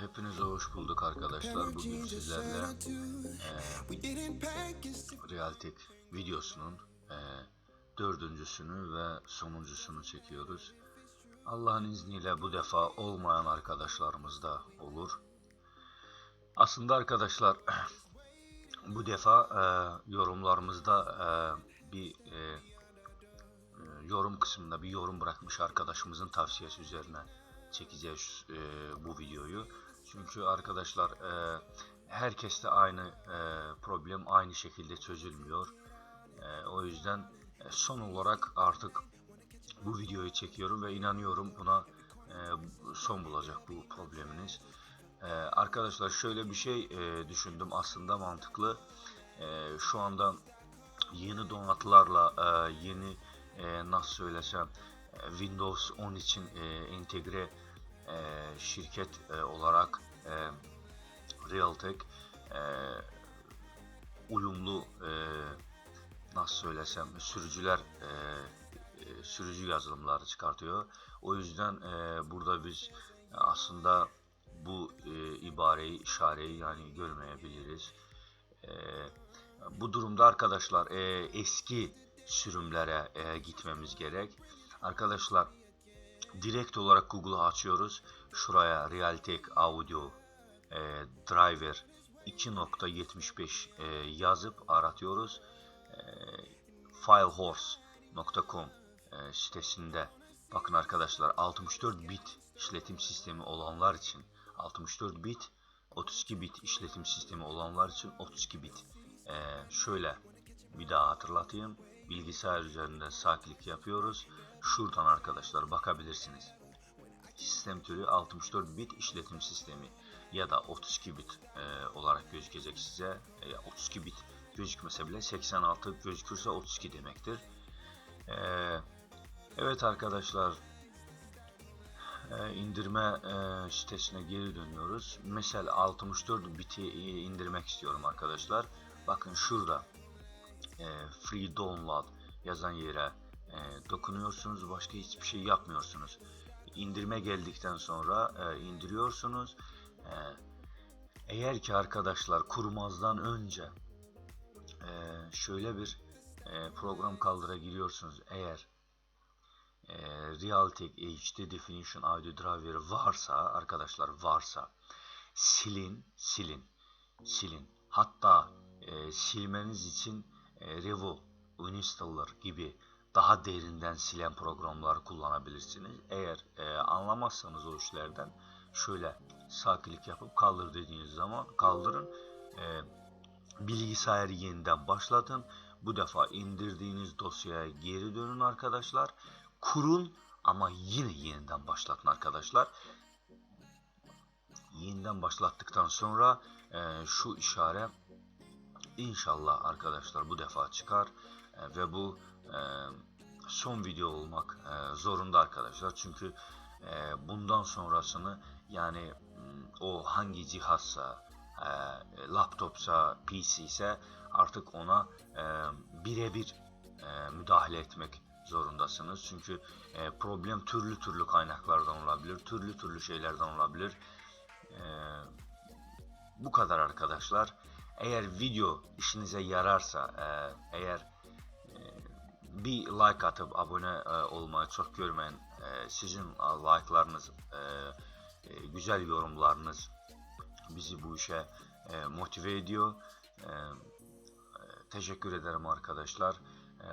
Hepinize hoş bulduk arkadaşlar. Bugün sizlerle e, Realtek videosunun e, dördüncüsünü ve sonuncusunu çekiyoruz. Allah'ın izniyle bu defa olmayan arkadaşlarımız da olur. Aslında arkadaşlar bu defa e, yorumlarımızda e, bir e, yorum kısmında bir yorum bırakmış arkadaşımızın tavsiyesi üzerine çekeceğiz e, bu videoyu. Çünkü arkadaşlar e, herkeste aynı e, problem aynı şekilde çözülmüyor. E, o yüzden e, son olarak artık bu videoyu çekiyorum ve inanıyorum buna e, son bulacak bu probleminiz. E, arkadaşlar şöyle bir şey e, düşündüm aslında mantıklı. E, şu anda yeni donatılarla e, yeni e, nasıl söylesem e, Windows 10 için e, entegre e, şirket e, olarak e, Realtek e, uyumlu e, nasıl söylesem sürücüler e, e, sürücü yazılımları çıkartıyor. O yüzden e, burada biz aslında bu e, ibareyi, işareyi yani görmeyebiliriz. E, bu durumda arkadaşlar e, eski sürümlere e, gitmemiz gerek. Arkadaşlar direkt olarak Google'u açıyoruz. Şuraya Realtek Audio e, Driver 2.75 e, yazıp aratıyoruz. E, Filehorse.com e, sitesinde bakın arkadaşlar 64 bit işletim sistemi olanlar için 64 bit 32 bit işletim sistemi olanlar için 32 bit. E, şöyle bir daha hatırlatayım. Bilgisayar üzerinde sağ klik yapıyoruz. Şuradan arkadaşlar bakabilirsiniz. Sistem türü 64 bit işletim sistemi ya da 32 bit e, olarak gözükecek size. E, 32 bit gözükmese bile 86 gözükürse 32 demektir. E, evet arkadaşlar e, indirme e, sitesine geri dönüyoruz. Mesela 64 biti e, indirmek istiyorum arkadaşlar. Bakın şurada e, free download yazan yere e, dokunuyorsunuz. Başka hiçbir şey yapmıyorsunuz. İndirme geldikten sonra e, indiriyorsunuz. E, eğer ki arkadaşlar kurmazdan önce e, şöyle bir e, program kaldıra giriyorsunuz. Eğer e, Realtek HD Definition Audio Driver varsa arkadaşlar varsa silin silin silin. Hatta e, silmeniz için Revo Uninstaller gibi daha derinden silen programlar kullanabilirsiniz. Eğer e, anlamazsanız o işlerden şöyle sağ yapıp kaldır dediğiniz zaman kaldırın. E, bilgisayarı yeniden başlatın. Bu defa indirdiğiniz dosyaya geri dönün arkadaşlar. Kurun ama yine yeniden başlatın arkadaşlar. Yeniden başlattıktan sonra e, şu işaret İnşallah arkadaşlar bu defa çıkar e, ve bu e, son video olmak e, zorunda arkadaşlar. Çünkü bundan sonrasını yani o hangi cihazsa laptopsa PC ise artık ona birebir müdahale etmek zorundasınız. Çünkü problem türlü türlü kaynaklardan olabilir, türlü türlü şeylerden olabilir. Bu kadar arkadaşlar. Eğer video işinize yararsa, e, eğer e, bir like atıp abone e, olmayı çok görmeyin. E, sizin like'larınız, güzel yorumlarınız bizi bu işe motive ediyor. Teşekkür ederim arkadaşlar.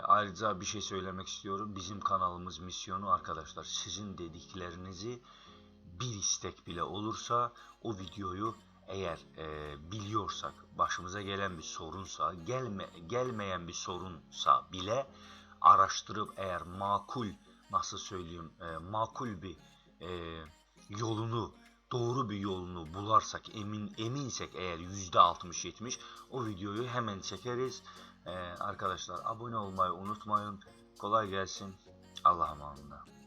Ayrıca bir şey söylemek istiyorum. Bizim kanalımız misyonu arkadaşlar sizin dediklerinizi bir istek bile olursa o videoyu eğer e, biliyorsak başımıza gelen bir sorunsa gelme, gelmeyen bir sorunsa bile araştırıp eğer makul nasıl söyleyeyim e, makul bir e, yolunu doğru bir yolunu bularsak emin eminsek eğer yüzde 60-70 o videoyu hemen çekeriz. E, arkadaşlar abone olmayı unutmayın. Kolay gelsin. Allah'a emanet.